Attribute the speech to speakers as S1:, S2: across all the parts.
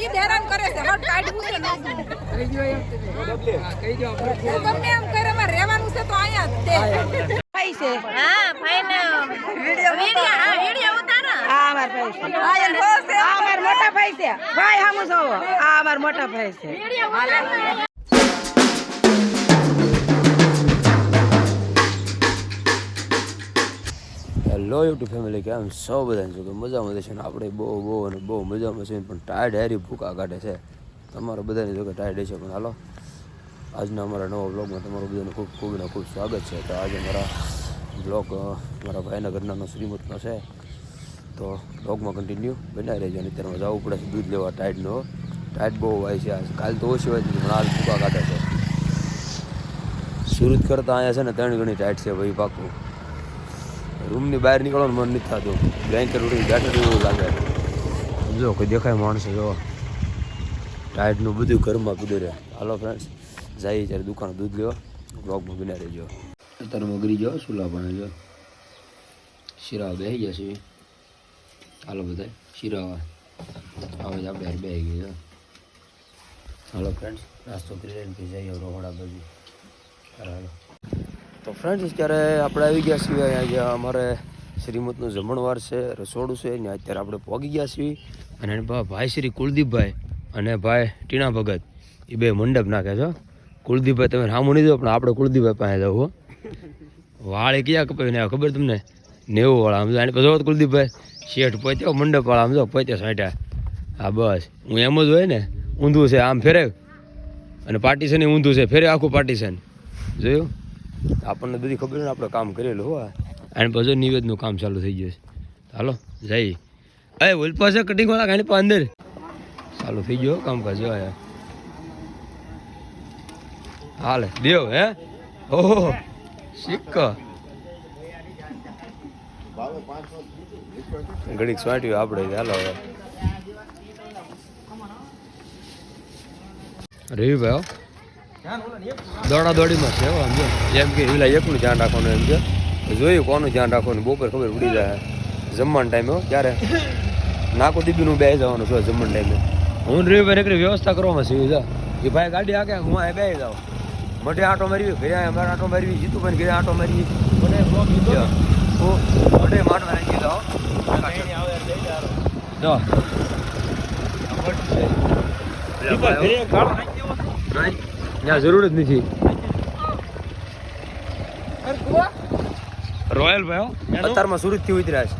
S1: ઈ હેરાન કરે છે. હટ કાઢવું છે ને. ગમે એમ કરે મારે રહેવાનું છે તો અહીંયા જ તે. ભાઈ છે.
S2: હા ભાઈ ને
S1: વિડિયો
S2: વિડિયો હા વિડિયો ઉતારો.
S1: હા અમાર ભાઈ છે. હા એમ બહુ છે અમાર મોટા ભાઈ છે. ભાઈ હામું જોવો. આ અમાર મોટા ભાઈ છે.
S3: હેલો યુટ્યુબ ફેમિલી કેમ સૌ બધાને છો કે મજામાં છે ને આપણે બહુ બહુ અને બહુ મજામાં છે પણ ટાયર્ડ હેરી ભૂકા કાઢે છે. તમારા બધાની જો કે ટાયર્ડ છે પણ હાલો. આજના અમારા નવા બ્લોગમાં તમારું બધાનું ખૂબ ખૂબ ને ખૂબ સ્વાગત છે. તો આજે મારા બ્લોગ મારા ભાઈના ઘરનાનો શ્રીમતનો છે. તો બ્લોગમાં કન્ટિન્યુ બનાવી રહેજો અને અત્યારમાં જવું પડે છે દૂધ લેવા ટાઈડનો ટાઈડ બહુ હોય છે. કાલ તો ઓછી હોય છે, પણ હાલ ભૂકા કાઢે છે. સુરત કરતાં અહીંયા છે ને ત્રણ ગણી ટાઈટ છે ભાઈ પાકું. રૂમની બહાર નીકળવાનું મન નથી થતું. બ્લેન્કેટ ઉડી બેઠા એવું લાગે. જો, કોઈ દેખાય માણસો જો. ટાઈટનું બધું ઘરમાં કુદરે હાલો ફ્રેન્ડ્સ જાય ત્યારે દુકાન દૂધ લેવા બ્લોગમાં બિના રહેજો. અત્યારે મગરી જાઓ સુલા પણ જો. શીરા બેસી ગયા છે. હાલો બધા શિરાવા. જ આપણે હારે ગઈ હાલો ફ્રેન્ડ્સ નાસ્તો કરી લઈને જઈએ રોહડા બાજુ. હાલો. તો ફ્રેન્ડ્સ અત્યારે આપણે આવી ગયા છીએ અહીંયા અમારે શ્રીમતનું જમણવાર છે, રસોડું છે, ને અત્યારે આપણે પહોંચી ગયા છીએ. અને એને ભાઈ શ્રી કુલદીપભાઈ અને ભાઈ ટીણા ભગત. એ બે મંડપ નાખે છો કુલદીપભાઈ તમે સામું નહીં દો પણ આપણે કુલદીપભાઈ પાસે જવું એ ક્યાં કપાવી ને ખબર તમને? નેવું વાળા સમજો એની પછી કુલદીપભાઈ. શેઠ પહોંચ્યો મંડપ વાળા સમજો પહોંચ્યો સાઠ્યા. હા, બસ. હું એમ જ હોય ને, ઊંધું છે, આમ ફેરે અને પાર્ટીશન ઊંધું છે ફેરે આખું પાર્ટીશન જોયું? આપણને બધી ખબર ને આપણે કામ કરેલું હો અને પછી નિવેદનું કામ ચાલુ થઈ ગયું છે. હાલો જઈ અરે ઉલ્પા છે કટિંગ વાળા ગાડી પા અંદર. ચાલુ થઈ ગયો કામકાજ આયા. હાલે, દેવ, હે? ઓહો, સિક્કા. ઘડીક સ્વાટ્યું આપણે હાલો હવે. હો. દોડા દોડીમાં છે હો સમજો. જેમ કે હિલા એકનું ધ્યાન રાખવાનું એમ કે. જોયું કોનું ધ્યાન રાખવાનું? બપોર ખબર ઉડી જાય. જમવાના ટાઈમે હો ક્યારે? નાકો દીપીનું બે જવાનું છે જમવાના ટાઈમે. હું રવિભાઈ એક વ્યવસ્થા કરવામાં છે. જા એ ભાઈ ગાડી આગે હું આ બે જાઉં. મોઢે આટો મારવી ઘરે અમારે આટો મારવી જીતુભાઈ ઘરે આટો મારવી. મને મોઢે માટવા નાખી દો જો ત્યાં જરૂર જ નથી. રોયલ ભાઈ અત્યારમાં સુરતથી ઉતર્યા છે.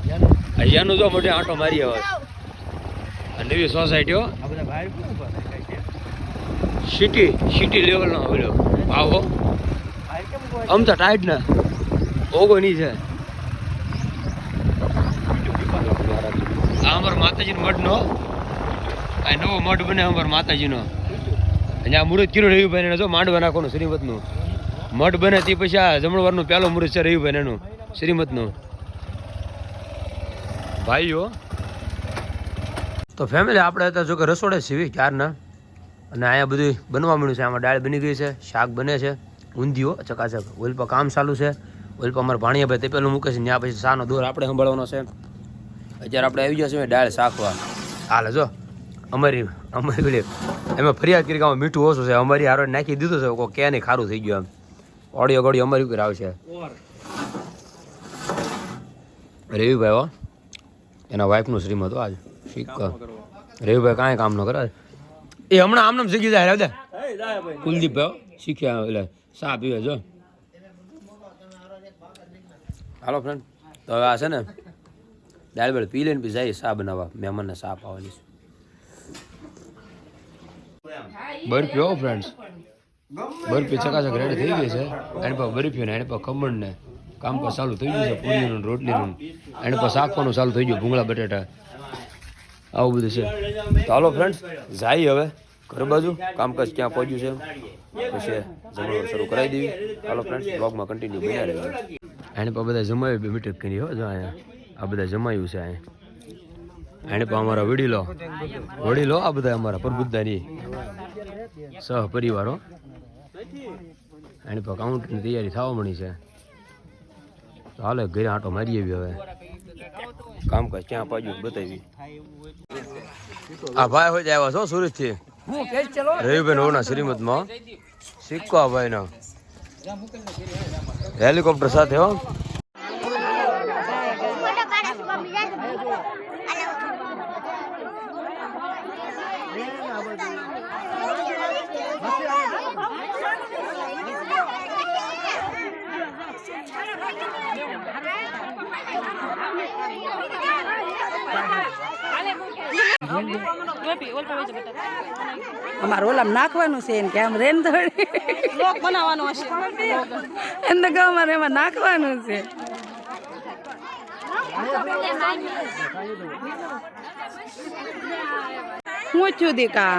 S3: અહીંયાનું જો મોટે આંટો મારી આવે. આ નવી સોસાયટીઓ સિટી સિટી લેવલનો ભાવ હો. આમ તો ટાઈટ ને. ઓગો નહીં છે. આ અમારો માતાજીનો મઠનો આ નવો મઠ બને અમારો માતાજીનો. અહીંયા મુહૂર્ત કર્યું રવિભાઈ જો માંડવા નાખવાનું શ્રીમતનું. મઠ બને તે પછી આ જમણવારનું પહેલો મુહૂર્ત છે રવિભાઈ એનું શ્રીમતનું. ભાઈઓ. તો ફેમિલી આપણે હતા જો કે રસોડે સીવી ક્યારના? અને અહીંયા બધું બનવા મળ્યું છે, આમાં દાળ બની ગઈ છે, શાક બને છે, ઊંધિયો ચકાચક ઓઇલ પર કામ ચાલુ છે ઓઇલ પર અમારા ભાણિયાભાઈ તે પેલું મૂકે છે ત્યાં પછી સાનો દોર આપણે સંભાળવાનો છે. અત્યારે આપણે આવી ગયા છે દાળ શાકવા. હાલે જો. અમારી અમારી પેલી એમાં ફરિયાદ કરી કે આમાં મીઠું ઓછું છે. અમારી હારો નાખી દીધું છે. કોઈ કે નહીં ખારું થઈ ગયું એમ ઓડિયો ગોડિયો અમારી ઉપર આવશે. રવિભાઈ હો, એના વાઈફનું શ્રીમ હતું આજ. શીખ. રવિભાઈ કાંઈ કામ ન કરે. એ હમણાં આમને શીખી જાય દે કુલદીપભાઈ શીખ્યા એટલે સા પીવે જો હાલો ફ્રેન્ડ તો હવે આ છે ને, દાળ બેળ પી લઈને પછી જાય સા બનાવવા. મહેમાનને સા પાવાની છે. બરફી હો ફ્રેન્ડ્સ બરફી ચકાચક રેડી થઈ ગઈ છે. એની પર બરફી ને એની પર ખમણ ને કામ પર ચાલુ થઈ ગયું છે, પૂરીનું રોટલીનું. એની પર શાકવાનું ચાલુ થઈ ગયું, ભૂંગળા, બટેટા. આવું બધું છે. ચાલો ફ્રેન્ડ્સ જાય હવે ઘર બાજુ. કામકાજ ક્યાં પહોંચ્યું છે? પછી જમણવાર શરૂ કરાવી દેવી. ચાલો ફ્રેન્ડ્સ બ્લોગમાં કન્ટિન્યુ બન્યા રહેજો. એને પર બધા જમાવી, બે મીટર કરી હો જો અહીંયા. આ બધા જમાયું છે અહીંયા. એને પર અમારા વડીલો વડીલો આ બધા અમારા પ્રબુદ્ધાની સહ પરિવારો એની પર કાઉન્ટરની તૈયારી થવા મળી છે. તો હાલે ઘરે આંટો મારી આવી હવે. કામકાજ ક્યાં પાડ્યું બતાવી. આ ભાઈ હોય આવ્યા છો સુરતથી રવિભાઈ હોના શ્રીમદમાં સિક્કો આ ભાઈ નો હેલિકોપ્ટર સાથે હો.
S1: નાખવાનું છે એને કે આમ રેન થોડી
S2: લોક બનાવવાનો હશે.
S1: એમ તો એમાં નાખવાનું છે. હું છું દીકા.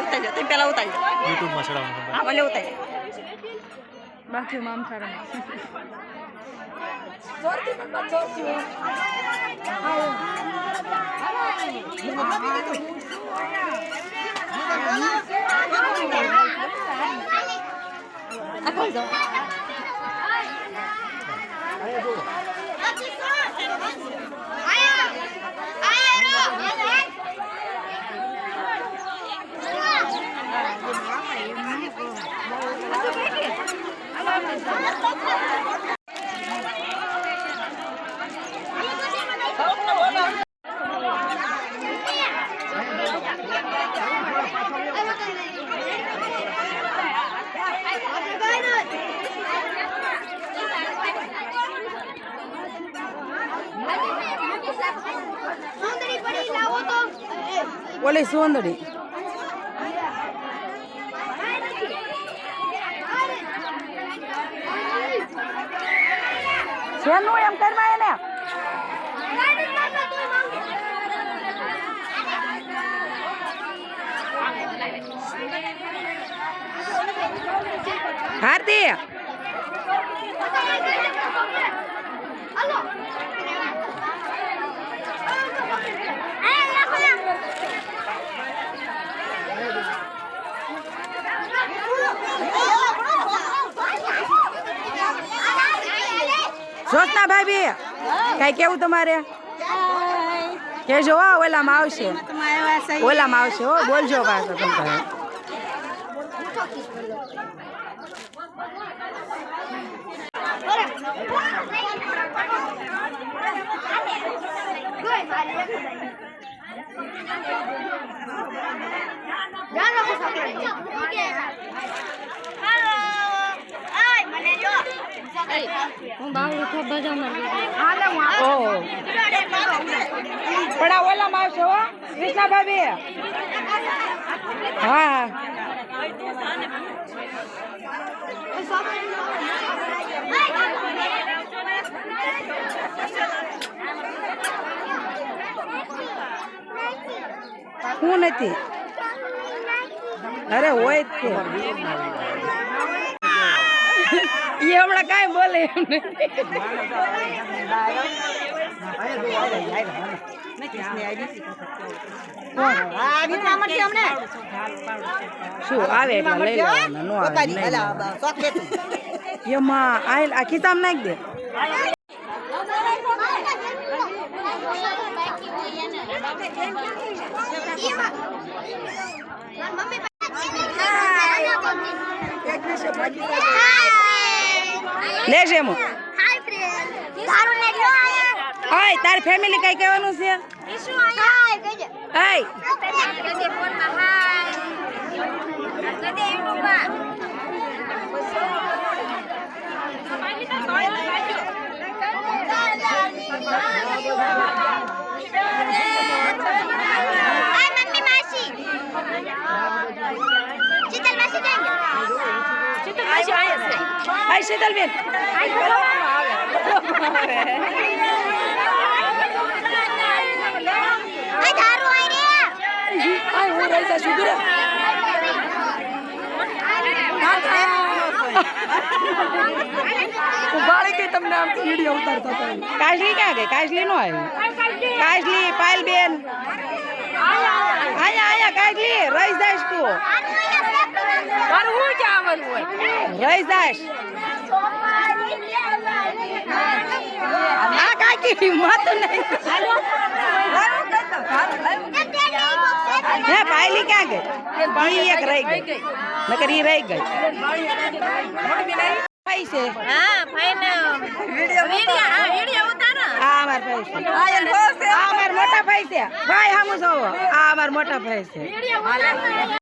S2: ઉતારી જા પેલા ઉતારી
S4: યુટ્યુબમાં ચડાવવાનું
S2: હા ભલે ઉતારી
S1: બાકી મામ થારા
S2: આ ખોલ દો
S1: ઓલી સોંદડી શેનું એમ કરવા એને હાર્દી સોચના ભાભી કઈ કેવું તમારે? કેજો ઓલામાં આવશે. ઓલામાં આવશે હો બોલજો પાછો તમે. ઓહો પણ આ ઓલામાં આવશે હો કૃષ્ણા ભાભી હા. હું નથી. અરે હોય જ તે. એ હમણાં કાંઈ બોલે શું આવે એમાં આ આ ખિસ્સામાં નાખી દે. લેશે એમ ઓય તારી ફેમિલી કઈ કહેવાનું છે? એય હાય શીતલબેન હાય. આયા રહી જા શુક્ર ઉભાળી કે તમને આમ વીડિયો ઉતારતા હતા કાજલી ક્યાં ગઈ? કાજલી નો આવી. કાજલી પાયલબેન. આયા આયા કાજલી રહી જાશ તું. મારું હું જવાનું હોય રહી જાશ આ કાકી મત નહીં હે પાયલી ક્યાં ગઈ ઈ એક રહી ગઈ નકર ઈ રહી ગઈ ભાઈ છે
S2: હા ફાઈન વિડિયો હા વિડિયો ઉતારો
S1: આ અમાર ભાઈ છે આ અમાર મોટા ભાઈ છે ભાઈ હામુ જોવો આ અમાર મોટા ભાઈ છે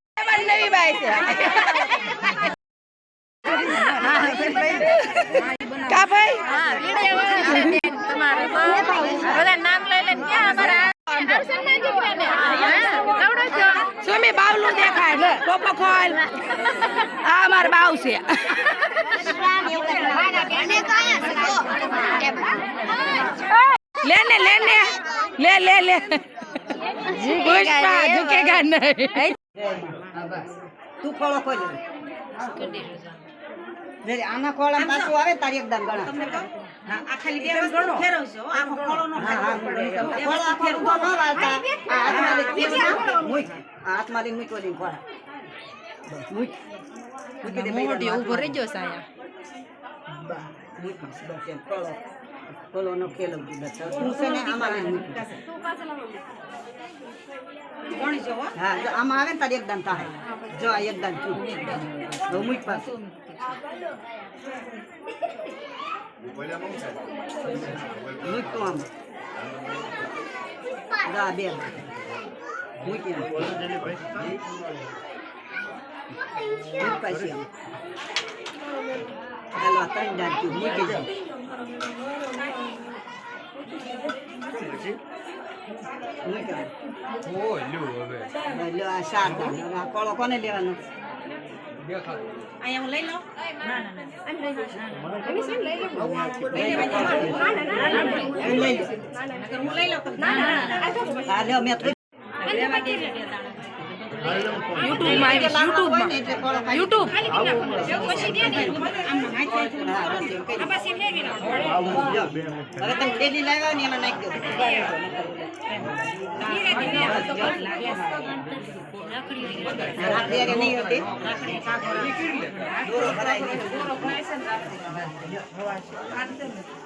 S1: નવી ભાઈ છે. કા ભાઈ?
S2: બધા નામ લઈ લે ક્યાં અમારા
S1: સુમી બાવલું દેખાય ટોપો ખોલ. આ અમાર બાવ છે. લે ને લે લે લે લે. પુષ્પા ઝુકેગા નહીં.
S4: તું ખોળો ખોલી જરી આના ખોળા પાછું આવે તારી એકદમ ગણા. હા, હા. ખોળો આખો ઊભો ન વાળતા. આ હાથમાં લઈ મૂક. આ હાથમાં લઈને મૂકો દે ખોળા. બસ, મૂક. મૂકી દે મૂક બસ, એમ, ખોળો. ખેલ તું છે ને આમાં મૂકી. હા. જો આમાં આવે ને તારી એકદમ થાય જો આ એકદમ હવે મૂક પાછું મૂક તું આમ. જા બે મૂકી. મૂક પાછી આમ. ચાલો આ ત્રણ દાંત મૂકી કોળો કોને લેવાનો લઈ લો હા યુટ્યુબમાં યુટ્યુબ. હવે તમે ડેલી લાવ્યા ને એમાં નાખી દો રાખડી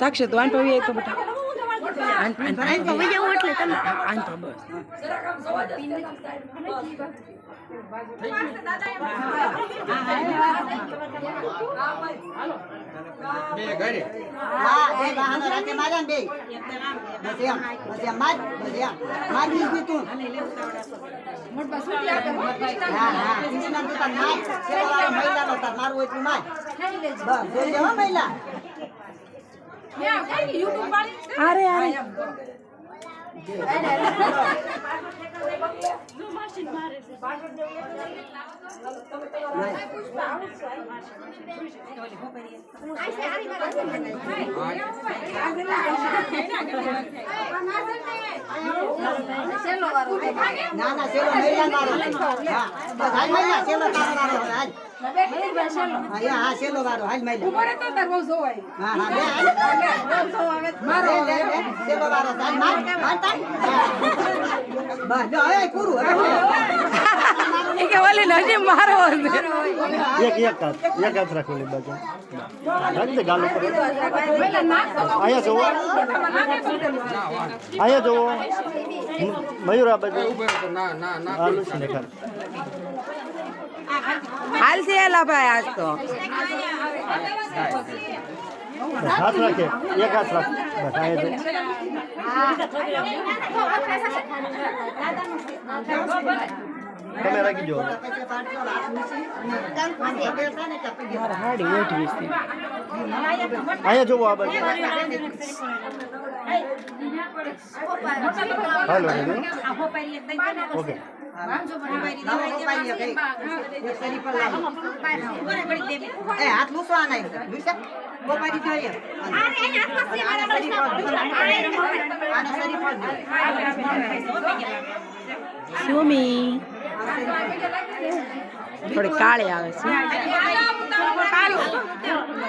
S1: સાક્ષી તું આન પવી તો બેટા.
S4: અહીં તો વહી જાવું એટલે તમે
S1: આમ તો બસ
S4: હા બે બહાનો રાતે માર્યા ને બે બસ એમ બસ એમ માર બસ એમ મારી દીધી તું હા હા કૃષ્ણ તું તાર માર એટલું માર બસ જોઈ લે મહિલા
S1: અરે અરે.
S4: ના ના સેલો મહિલા મારો હા હાલ મહિલા સેલો તારો મારો હાલ. મારો
S5: એક એક હાથ એક હાથ રાખો બાજુ. રાખ ગાલ ઉપર. અહીંયા જોવો. અહીંયા જોવો. મયુર આ બાજુ હાલું છે ને ખાલી.
S1: હાલ છે એલા ભાઈ આજ તો.
S5: હાથ રાખે. એક હાથ રાખ. બસ છે તમે રાખી જો
S1: હાડી
S5: અહીંયા જોવો આ બાજુ. Hello okay.
S4: એ હાથ લૂસવા નહીં જોઈએ
S1: સુમી. થોડી કાળે આવે છે.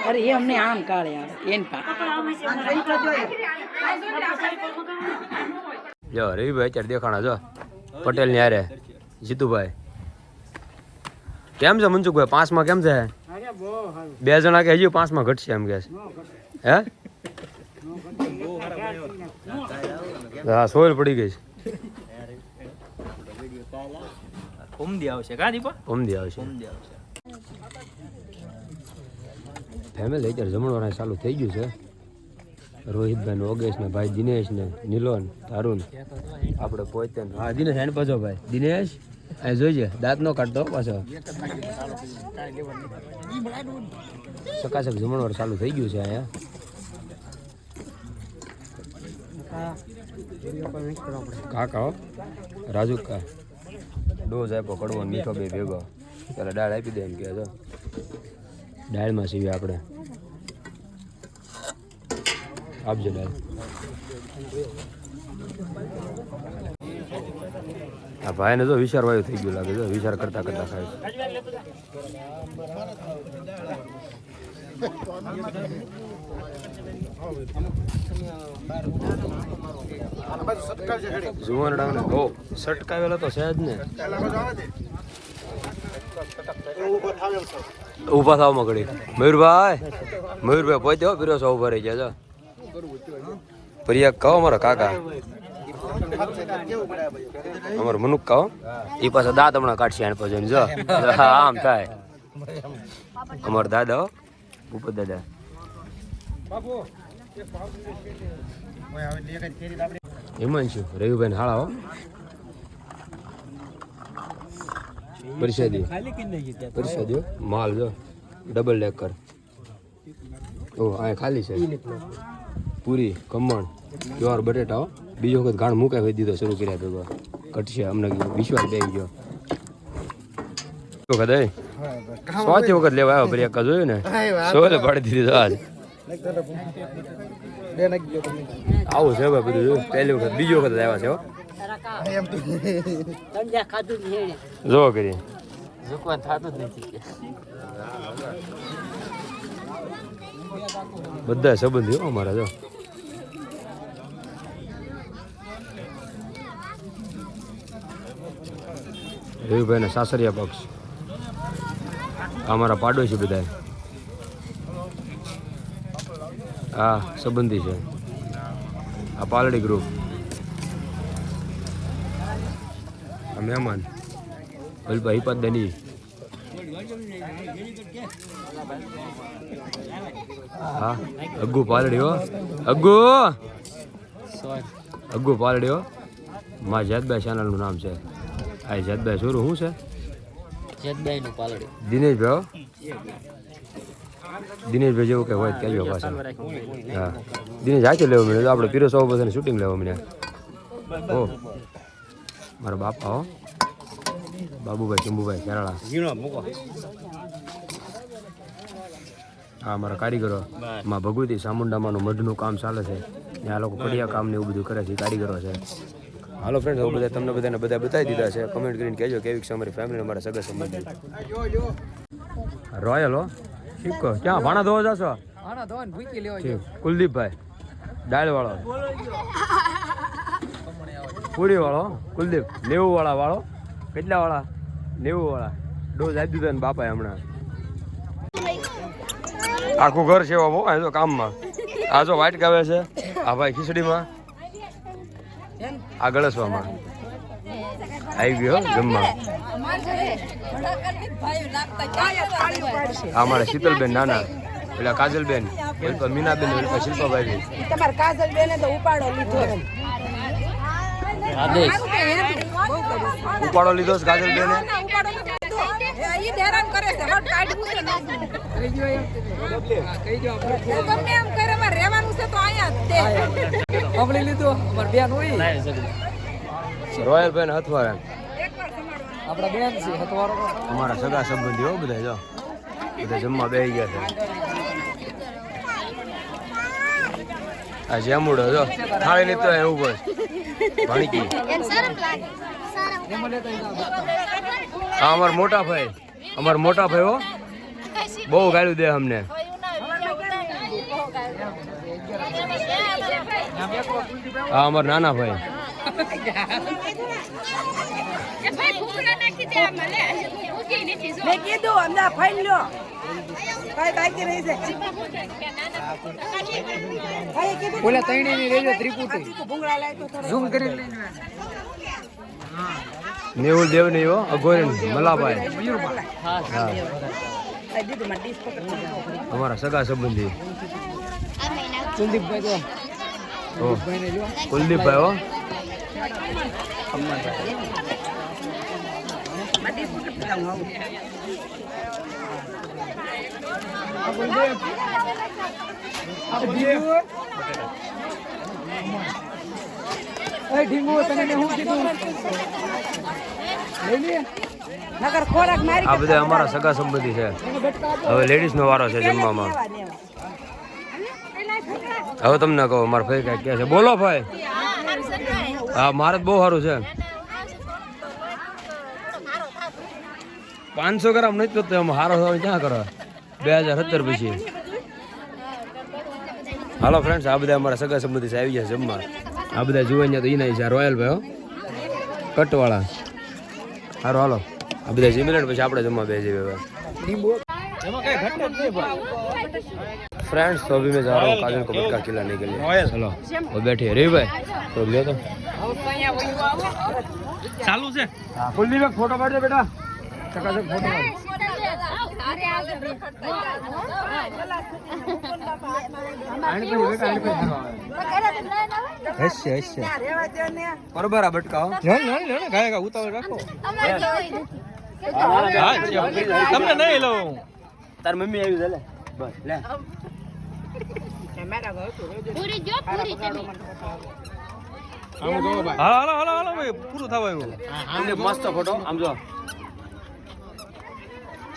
S1: અરે એમને આમ કાળે આવે. એન પા
S3: જો, રવિભાઈ અત્યારે દેખાણા જો પટેલની હારે. જીતુભાઈ. કેમ છે મનસુખભાઈ? પાંચમાં કેમ છે? બે જણા કે હજી પાંચમાં ઘટશે એમ કે છે. હે? હા, સોયલ પડી ગઈ છે.
S6: ઉમદી આવશે. કા દીપા
S3: પમદી આવશે.
S6: ઉમદી આવશે.
S3: ફેમિલી અત્યારે જમણવાના ચાલુ થઈ ગયું છે. રોહિતભાઈ ને ઓગેશ ને ભાઈ દિનેશ ને નીલોન તારુન. આપણે પોતે હા દિનેશ એન્ડ પાછો ભાઈ. દિનેશ અહીં જોઈજે દાંત નો કાઢતો પાછો સકાસક જમણવાર ચાલુ થઈ ગયું છે અહીંયા. કાકા હો રાજુ કા. ડોઝ આપ્યો કડવો મીઠો બે ભેગો. ત્યારે દાળ આપી દે એમ કે જો. દાળમાં સીવી આપણે. આપજો દાળ. આ ભાઈને જો વિચાર વાયુ થઈ ગયું લાગે જો વિચાર કરતા કરતા ખાય છે. જુવાનડાને સટકાવેલો તો છે જ ને. ઊભા થાવ મગડી. મયુરભાઈ મયુરભાઈ પહોંચ્યો હો પીરો છો ઊભા રહી ગયા છો. પ્રિયા કહો મારા કાકા. અમારો મનુક કહો. એ પાછા દાંત હમણાં કાઢશે એને પછી જો. આમ થાય. અમાર દાદા ભૂપત દાદા. હિમાંશુ રવિભાઈ હાળા હો. પરિષદી પરિષદી માલ જો. ડબલ ડેકર ઓ આ ખાલી છે. પૂરી ખમણ જ્વાર બટેટા હો. બીજો વખત ગાણ મૂકાય હોય દીધો શરૂ કર્યા ભેગો. કટશે અમને વિશ્વાસ બે ગયો. વખત એ પાંચ વખત લેવા આવ્યો ફરી એકા જોયું ને? સોલે પાડી દીધી તો આજ આવું છે ભાઈ બધું જોયું પહેલી વખત બીજી વખત આવ્યા છે હો. જો કરી. બધા સંબંધી અમારા જો. રવિભાઈ ના સાસરિયા પક્ષ. અમારા પાડોશી બધા હા, સંબંધી છે. આ પાલડી ગ્રુપ આ મહેમાન. ભલભાઈ હિપત દની હા, અગ્ગુ પાલડી હો. અગ્ગુ! અગ્ગુ પાલડી હો. માં જેદભાઈ ચેનલનું નામ છે. આ જેદભાઈ છોરું શું છે? દિનેશભાઈ પાલડી. દિનેશભાઈ જેવું કઈ હોય તો કહેજો પાછા. હા દિનેશ હાચે લેવો મળ્યો. આપણે પીરો સૌ બધાને શૂટિંગ લેવા મળ્યા. ઓ. મારા બાપા હો. બાબુભાઈ શંભુભાઈ કેરાળા. હા મારા કારીગરો. માં ભગવતી ચામુંડામાનું મઢનું કામ ચાલે છે. ને આ લોકો કડિયા કામ ને એવું બધું કરે છે. કારીગરો છે. હાલો ફ્રેન્ડ હવે બધા તમને બધાને બધા બતાવી દીધા છે. કમેન્ટ કરીને કહેજો કેવી છે અમારી ફેમિલી અમારા સગા સંબંધી. રોયલ હો? શીખો. ક્યાં? ભાણા ધોવા જશો? ઠીક. કુલદીપભાઈ ડાળ વાળો પૂરી વાળો કુલદીપ નેવું વાળા વાળો કેટલા વાળા? નેવું વાળા ડોઝ આપી દીધો ને બાપાએ હમણાં. આખું ઘર છે એવા આ તો કામમાં. આ જો વાઈટ ગાવે છે. આ ભાઈ ખીચડીમાં. આ ગળસવામાં આવી ગયો જમવા. હા અમારા શીતલબેન નાના પેલા કાજલબેન પેલા મીનાબેન પેલા શિલ્પાભાઈ
S1: તમારે કાજલ બેને તો ઉપાડો લીધો.
S3: ઉપાડો લીધો છે કાજલબેને
S2: હેરાન કરે છે. હટ કાઢવું છે ગમે એમ કરે મારે રહેવાનું છે તો અહીંયા જ તે.
S3: રોયલ બેન હથવારા. અમારા સગા સંબંધીઓ બધા જો. બધા જમવા બેસી ગયા છે. આ જેમુડો જો. થાળી લીધો એવું બસ ભણકી. આ અમાર મોટા ભાઈ. અમાર મોટા ભાઈ હો. બહુ ગાળ્યું દે અમને. હા અમાર નાના ભાઈ.
S1: ઓલા તૈણી ની રેજો ત્રિપુટી. ભૂંગળા લાય ઝૂમ કરી
S3: નેવું દેવ નહીં હો અઘોરી મલાભાઈ. અમારા સગા સંબંધી. કુલદીપભાઈ હો.
S1: નગર ખોરાક મારી
S3: આ બધા અમારા સગા સંબંધી છે. હવે લેડીઝ નો વારો છે જમવામાં. હવે તમને કહો મારા ભાઈ કઈ કે છે. બોલો ભાઈ. હા મારે તો બહુ સારું છે. પાંચસો ગ્રામ નથી તો એમ હારો ક્યાં કરો? બે હજાર સત્તર પછી. હાલો ફ્રેન્ડ્સ આ બધા અમારા સગા સંબંધી છે આવી ગયા છે જમવા. આ બધા જુવાનિયા તો ઈ છે રોયલ ભાઈ હો કટવાળા હારો હાલો આ બધા જમી લે ને પછી આપણે જમવા બે જઈએ હવે फ्रेंड्स तो अभी मैं जा रहा हूँ काजल को मटका खिलाने के लिए चलो वो बैठे रे भाई तो ले तो
S6: ચાલુ છે
S3: कुलदीप एक फोटो बैठ बेटा चकाचक फोटो હશે હશે. બરોબર આ
S6: ગાય ઉતાવળ રાખો. તમને નહીં લઉં.
S3: તાર મમ્મી આવી છે લે. બસ લે.
S6: હાલો હાલો હાલો હાલો ભાઈ. પૂરું થવા આવ્યું.
S3: મસ્ત ફોટો આમ જો.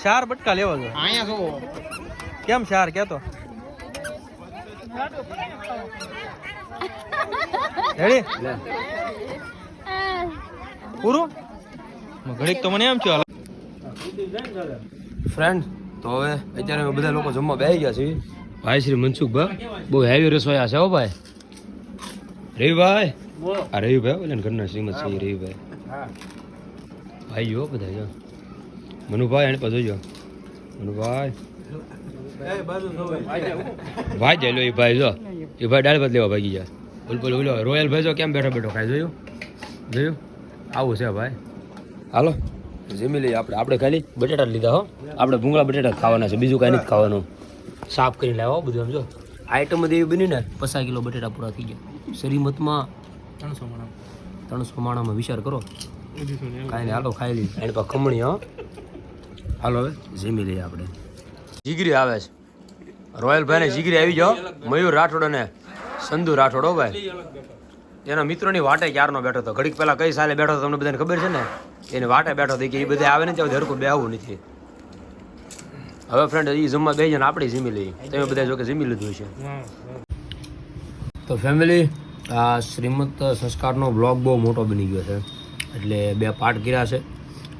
S6: ચાર બટકા લેવા જો અહીંયા જો કેમ ચાર કેતો રેડી?
S3: લે
S6: પૂરું ઘડીક તો મને એમ છે
S3: ફ્રેન્ડ તો હવે અત્યારે બધા લોકો જમવા બેસી ગયા છે ભાઈ શ્રી મનસુખભાઈ બહુ હેવી રસોયા છે હો ભાઈ. રવિભાઈ આ રવિભાઈ ઓલા ઘરના શ્રીમદ શ્રી રવિભાઈ ભાઈ. જો બધા જો. મનુભાઈ, એને પાછો જો. મનુભાઈ. ભાઈ જાય લો, એ ભાઈ જો. એ ભાઈ ડાળ બદલેવા લેવા ભાગી જાય બોલ બોલ બોલો રોયલ ભેજો કેમ બેઠો બેઠો ખાઈ જોયું? જોયું? આવું છે ભાઈ. હાલો. જમી લઈએ આપણે. આપણે ખાલી બટેટા લીધા હો. આપણે ભૂંગળા બટેટા ખાવાના છે. બીજું કાંઈ નથી ખાવાનું. સાફ કરીને લાવો બધું સમજો આઈટમ બધી એવી બની ને, પચાસ કિલો બટેટા પૂરા થઈ ગયા. શરીમતમાં
S6: ત્રણસો માણા
S3: ત્રણસો માણામાં વિચાર કરો. કાંઈ હાલો ખાઈ લીધું એની પાસે ખમણી, હો. હાલો હવે જમી લઈએ આપણે. જીગરી આવે છે. રોયલ ભાઈ ને જીગરી આવી જાઓ મયુર રાઠોડ અને સંધુ રાઠોડ હો ભાઈ. એના મિત્રોની વાટે ક્યારનો બેઠો હતો? ઘડીક પહેલાં કઈ સાલે બેઠો તમને બધાને ખબર છે ને? એને વાટે બેઠો હતો કે એ બધા આવે ને ત્યાં ધરકું બે આવું નથી. હવે ફ્રેન્ડ એ જમવા બે જણ આપણે જીમી લઈએ તમે બધા જો કે જમી લીધું છે. તો ફેમિલી આ શ્રીમંત સંસ્કારનો બ્લોગ બહુ મોટો બની ગયો છે. એટલે બે પાર્ટ કર્યા છે.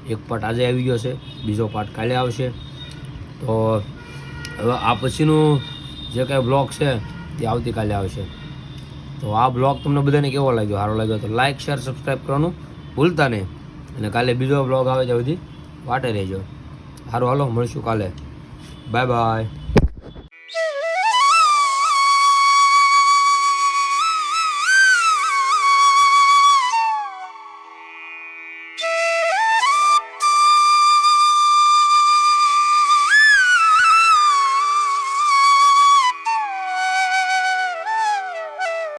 S3: એક પાર્ટ આજે આવી ગયો છે, બીજો પાર્ટ કાલે આવશે. તો હવે આ પછીનું જે કાંઈ બ્લોગ છે, તે આવતીકાલે આવશે. તો આ બ્લોગ તમને બધાને કેવો લાગ્યો? સારો લાગ્યો તો લાઇક શેર સબસ્ક્રાઈબ કરવાનું ભૂલતા નહીં. અને કાલે બીજો બ્લોગ આવે ત્યાં સુધી વાટે રહેજો. સારું, હાલો, મળીશું કાલે. Bye bye